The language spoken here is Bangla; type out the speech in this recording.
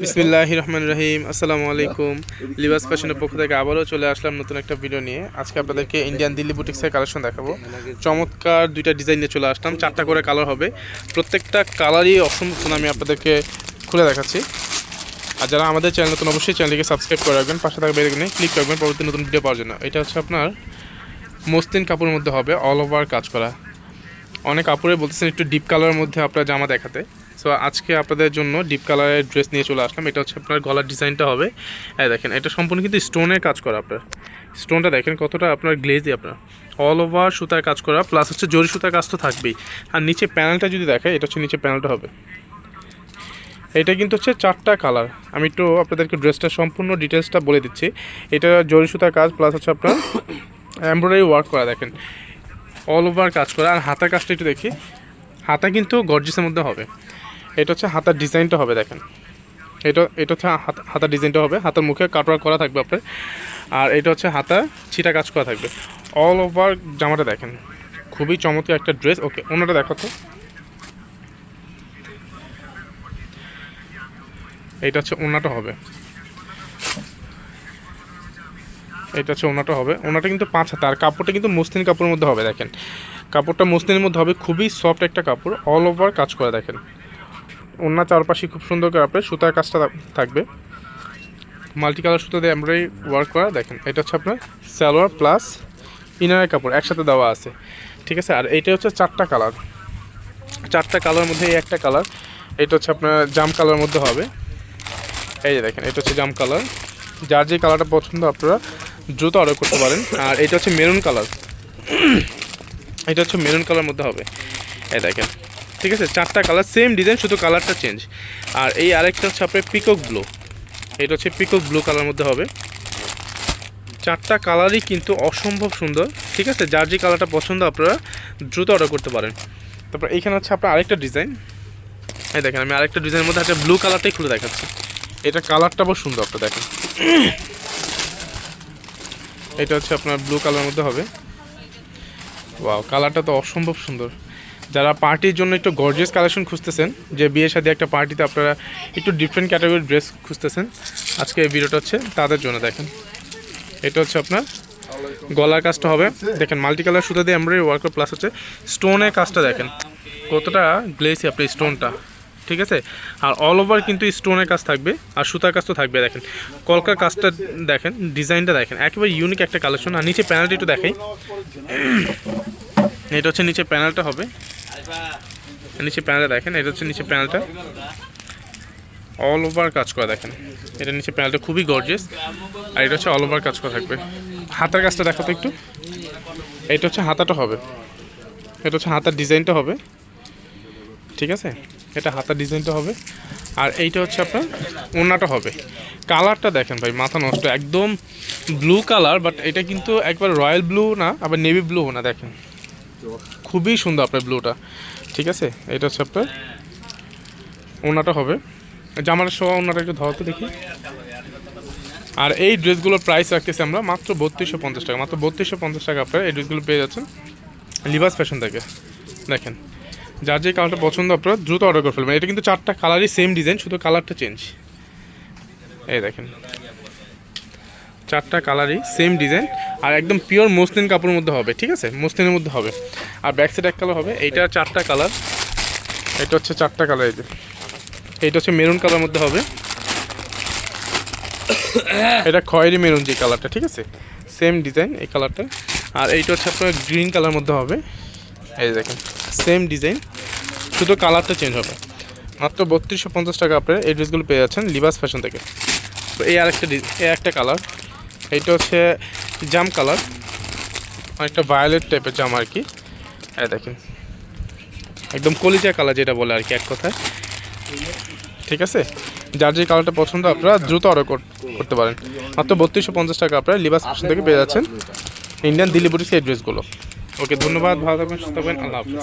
বিসমিল্লাহ রহমান রহিম, আসসালামু আলাইকুম। লিবাস ফ্যাশনের পক্ষ থেকে আবারও চলে আসলাম নতুন একটা ভিডিও নিয়ে। আজকে আপনাদেরকে ইন্ডিয়ান দিল্লি বুটিক্সের কালেকশন দেখাবো। চমৎকার দুইটা ডিজাইন নিয়ে চলে আসলাম, চারটা করে কালার হবে। প্রত্যেকটা কালারই অসম্ভব আমি আপনাদেরকে খুলে দেখাচ্ছি। আর যারা আমাদের চ্যানেল নতুন, অবশ্যই চ্যানেলটিকে সাবস্ক্রাইব করে রাখবেন, পাশে থাকবে এখানে ক্লিক করবেন, পরবর্তী নতুন ভিডিও পাওয়ার জন্য। এটা হচ্ছে আপনার মসলিন কাপড়ের মধ্যে হবে অল ওভার কাজ করা। অনেক কাপড়ে বলতেছেন একটু ডিপ কালারের মধ্যে আপনার জামা দেখাতে। সো আজকে আপনাদের জন্য ডিপ কালারের ড্রেস নিয়ে চলে আসলাম। এটা হচ্ছে আপনার গলার ডিজাইনটা হবে। হ্যাঁ দেখেন, এটা সম্পূর্ণ কিন্তু স্টোনের কাজ করা আপনার। স্টোনটা দেখেন কতটা আপনার গ্লেজি আপনার। অল ওভার সুতার কাজ করা প্লাস হচ্ছে জরি সুতার কাজ তো থাকবেই। আর নিচে প্যানেলটা যদি দেখায় এটা হচ্ছে নিচে প্যানেলটা হবে। এটা কিন্তু হচ্ছে চারটা কালার আমি একটু আপনাদেরকে ড্রেসটা সম্পূর্ণ ডিটেলসটা বলে দিচ্ছি। এটা জরি সুতার কাজ প্লাস হচ্ছে আপনার এমব্রয়ডারি ওয়ার্ক করা, দেখেন। অল ওভার কাজ করা। আর হাতার কাজটা একটু দেখি। হাতা কিন্তু গর্জিসের মধ্যে হবে। এটা হচ্ছে হাতার ডিজাইনটা হবে, দেখেন। এটা এটা হচ্ছে হাতার ডিজাইনটা হবে, হাতার মুখে কাটওয়ার করা থাকবে আপনার। আর এটা হচ্ছে হাতা ছিটা কাজ করা থাকবে। অল ওভার জামাটা দেখেন, খুবই চমৎকার একটা ড্রেস ওকে অন্যটা দেখো তো এইটা হচ্ছে ওনাটা হবে। এটা হচ্ছে ওনাটা হবে। ওনাটা কিন্তু পাঁচ হাতে, আর কাপড়টা কিন্তু মসলিন কাপড়ের মধ্যে হবে, দেখেন। কাপড়টা মসলিনের মধ্যে হবে, খুবই সফট একটা কাপড় অল ওভার কাজ করে, দেখেন। ওনার চারপাশে খুব সুন্দর করে আপনার সুতার কাজটা থাকবে। মাল্টি কালার সুতো দিয়ে এমব্রয়ডারি ওয়ার্ক করা, দেখেন, এটা হচ্ছে আপনার সালোয়ার প্লাস ইনারের কাপড় একসাথে দেওয়া আছে, ঠিক আছে? আর এইটা হচ্ছে চারটা কালার। চারটা কালার মধ্যে এই একটা কালার, এটা হচ্ছে আপনার জাম কালার মধ্যে হবে। এই যে দেখেন, এটা হচ্ছে জাম কালার। যার যে কালারটা পছন্দ আপনারা দ্রুত অর্ডার করতে পারেন। আর এটা হচ্ছে মেরুন কালার। এটা হচ্ছে মেরুন কালার মধ্যে হবে। এই দেখেন ঠিক আছে? চারটা কালার সেম ডিজাইন শুধু কালারটা চেঞ্জ আর এই আরেকটা হচ্ছে আপনার পিকক ব্লু এটা হচ্ছে পিকক ব্লু কালার মধ্যে হবে। চারটা কালারই কিন্তু অসম্ভব সুন্দর, ঠিক আছে? যার যে কালারটা পছন্দ, আপনারা দ্রুত অর্ডার করতে পারেন। তারপর এইখানে হচ্ছে আপনার আরেকটা ডিজাইন এই দেখেন, আমি আরেকটা ডিজাইনের মধ্যে একটা ব্লু কালারটাই খুলে দেখাচ্ছি। এটা কালারটা বহু সুন্দর আপনার দেখেন। এটা হচ্ছে আপনার ব্লু কালারের মধ্যে হবে। ওয়াও কালারটা তো অসম্ভব সুন্দর। যারা পার্টির জন্য একটু গর্জিয়াস কালেকশন খুঁজতেছেন, যে বিয়ের সাথে একটা পার্টিতে আপনারা একটু ডিফারেন্ট ক্যাটাগরির ড্রেস খুঁজতেছেন, আজকে এই ভিডিওটা হচ্ছে তাদের জন্য দেখেন। এটা হচ্ছে আপনার গলার কাজটা হবে। দেখেন মাল্টি কালার সুতো দিয়ে এমব্রয়ডারি ওয়ার্ক প্লাস হচ্ছে স্টোনের কাজটা দেখেন। কতটা গ্লেসি আপনার স্টোনটা ঠিক আছে? আর অল ওভার কিন্তু স্টোনের কাজ থাকবে, আর সুতার কাজ তো থাকবে, দেখেন। কলকার কাজটা দেখেন, ডিজাইনটা দেখেন, একেবারে ইউনিক একটা কালেকশন আর নিচে প্যানেলটা একটু দেখাই। এটা হচ্ছে নিচে প্যানেলটা হবে। নিচে প্যানেলটা দেখেন, এটা হচ্ছে নিচে প্যানেলটা। অল ওভার কাজ করা দেখেন। এটা নিচে প্যানেলটা খুবই গর্জিয়াস আর এটা হচ্ছে অল ওভার কাজ করা থাকবে। হাতার কাজটা দেখো তো একটু। এটা হচ্ছে হাতাটা হবে। এটা হচ্ছে হাতার ডিজাইনটা হবে। ঠিক আছে? এটা হাতার ডিজাইনটা হবে। আর এইটা হচ্ছে আপনার ওনাটা হবে। কালারটা দেখেন ভাই, মাথা নষ্ট। একদম ব্লু কালার বাট এটা কিন্তু একবার রয়্যাল ব্লু না, আবার নেভি ব্লু না দেখেন। খুবই সুন্দর আপনার ব্লুটা ঠিক আছে? এটা হচ্ছে আপনার ওনাটা হবে। জামার সহ ওনাটা একটু ধরতে দেখি। আর এই ড্রেসগুলোর প্রাইস রাখতেছি আমরা মাত্র বত্রিশশো পঞ্চাশ টাকা। মাত্র বত্রিশশো পঞ্চাশ টাকা আপনারা এই ড্রেসগুলো পেয়ে যাচ্ছেন লিবাস ফ্যাশন থেকে। দেখেন, যার যে কালারটা পছন্দ আপনারা দ্রুত অর্ডার করে ফেলবেন। এটা কিন্তু চারটা কালারই সেম ডিজাইন শুধু কালারটা চেঞ্জ এই দেখেন। চারটা কালারই সেম ডিজাইন আর একদম পিওর মসলিন কাপড়ের মধ্যে হবে, ঠিক আছে? মসলিনের মধ্যে হবে। আর ব্যাক সাইড এক কালার হবে এইটা চারটা কালার এটা হচ্ছে চারটা কালার এই যে। এইটা হচ্ছে মেরুন কালার মধ্যে হবে। এটা খয়েরি মেরুন যে কালারটা ঠিক আছে? সেম ডিজাইন এই কালারটা আর এইটা হচ্ছে আপনার গ্রিন কালার মধ্যে হবে। এই দেখেন সেম ডিজাইন শুধু কালারটা চেঞ্জ হবে। মাত্র বত্রিশশো পঞ্চাশ টাকা আপনার এই ড্রেসগুলো পেয়ে যাচ্ছেন লিবাস ফ্যাশন থেকে। তো এই আরেকটা এই একটা কালার এইটা হচ্ছে জাম কালার। অনেকটা ভায়োলেট টাইপের জাম আর কি। এই দেখেন। একদম কলিজা কালার যেটা বলে আর কি এক কথায়। ঠিক আছে? যার যে কালারটা পছন্দ আপনারা দ্রুত অর্ডার করতে পারেন। মাত্র বত্রিশশো পঞ্চাশ টাকা আপনারা লিবাস ফ্যাশন থেকে পেয়ে যাচ্ছেন ইন্ডিয়ান দিল্লি বুটিক্স এই ড্রেসগুলো ওকে, ধন্যবাদ। ভালো থাকবেন, সুস্থ থাকবেন। আল্লাহ হাফিজ।